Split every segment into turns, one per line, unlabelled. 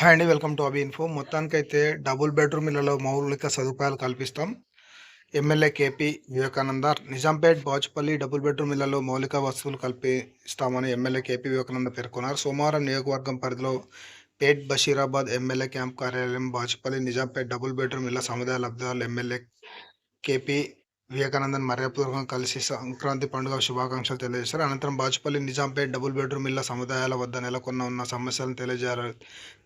Hi అండి welcome to అబీ info మొత్తానికైతే double bedroom ఇళ్ళలో మౌలిక సదుపాయాలు కల్పిస్తాం. MLA KP Vivekananda Nizampet Bachupally double bedroom ఇళ్ళలో మౌలిక వసతులు కల్పిస్తామని ఎమ్మెల్యే కేపీ వివేకానంద పేర్కొన్నారు. సోమవారం నియోజకవర్గం పరిధిలో పేట్ బషీరాబాద్ ఎమ్మెల్యే క్యాంప్ కార్యాలయం బాచుపల్లి నిజాంపేట్ డబుల్ బెడ్రూమ్ ఇళ్ళ సముదాయ లబ్ధిదారులు ఎమ్మెల్యే కేపీ వివేకానందన్ మర్యాదపూర్వకంగా కలిసి సంక్రాంతి పండుగ శుభాకాంక్షలు తెలియజేశారు. అనంతరం బాచుపల్లి నిజాంపేట్ డబుల్ బెడ్రూమ్ ఇళ్ళ సముదాయాల వద్ద నెలకొన్న ఉన్న సమస్యలను తెలియజేయారు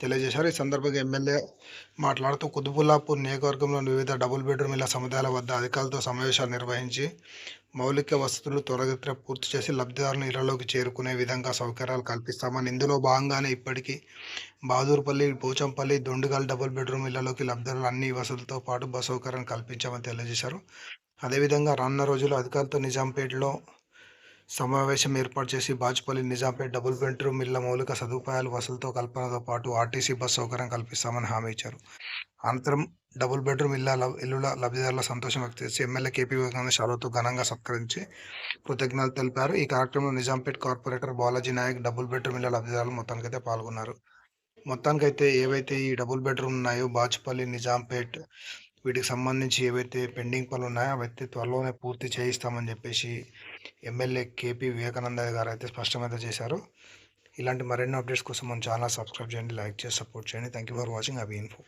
తెలియజేశారు. ఈ సందర్భంగా ఎమ్మెల్యే మాట్లాడుతూ కుతుబుల్లాపూర్ నియోజకవర్గంలోని వివిధ డబుల్ బెడ్రూమ్ ఇళ్ళ సముదాయాల వద్ద అధికారులతో సమావేశాలు నిర్వహించి మౌలిక వసతులు త్వరగతిన పూర్తి చేసి లబ్ధిదారులను ఇళ్ళలోకి చేరుకునే విధంగా సౌకర్యాలు కల్పిస్తామని. ఇందులో భాగంగానే ఇప్పటికీ బహదూర్పల్లి పోచంపల్లి దొండుగల్ డబుల్ బెడ్రూమ్ ఇళ్ళలోకి లబ్ధిదారులు అన్ని వసతులతో పాటు బస్ సౌకర్యం కల్పించామని తెలియజేశారు. అదేవిధంగా రానున్న రోజుల్లో అధికారులతో నిజాంపేటలో సమావేశం ఏర్పాటు చేసి బాజ్పల్లి నిజాంపేట్ డబుల్ బెడ్రూమ్ ఇళ్ళ మౌలిక సదుపాయాలు వసతులతో కల్పనతో పాటు ఆర్టీసీ బస్ సౌకర్యం కల్పిస్తామని హామీ ఇచ్చారు. అనంతరం డబుల్ బెడ్రూమ్ ఇళ్ళ ఇల్లుల లబ్ధిదారుల సంతోషం వ్యక్తం చేసి ఎమ్మెల్యే కేపీ వివేకానంద షాలతో ఘనంగా సత్కరించి కృతజ్ఞతలు తెలిపారు. ఈ కార్యక్రమంలో Nizampet corporator Balaji Naik double bedroom ఇళ్ళ లబ్ధిదారులు మొత్తానికైతే పాల్గొన్నారు. మొత్తానికైతే ఏవైతే ఈ డబుల్ బెడ్రూమ్ ఉన్నాయో బాచుపల్లి నిజాంపేట్ వీటికి సంబంధించి ఏవైతే పెండింగ్ పనులు ఉన్నాయో అవైతే త్వరలోనే పూర్తి చేయిస్తామని చెప్పేసి ఎమ్మెల్యే కేపీ వివేకానంద గారు అయితే స్పష్టమైతే చేశారు. ఇలాంటి మరెన్నో అప్డేట్స్ కోసం మన ఛానల్ సబ్స్క్రైబ్ చేయండి లైక్ చేసి సపోర్ట్ చేయండి. థ్యాంక్ యూ ఫర్ వాచింగ్ అవి ఇన్ఫో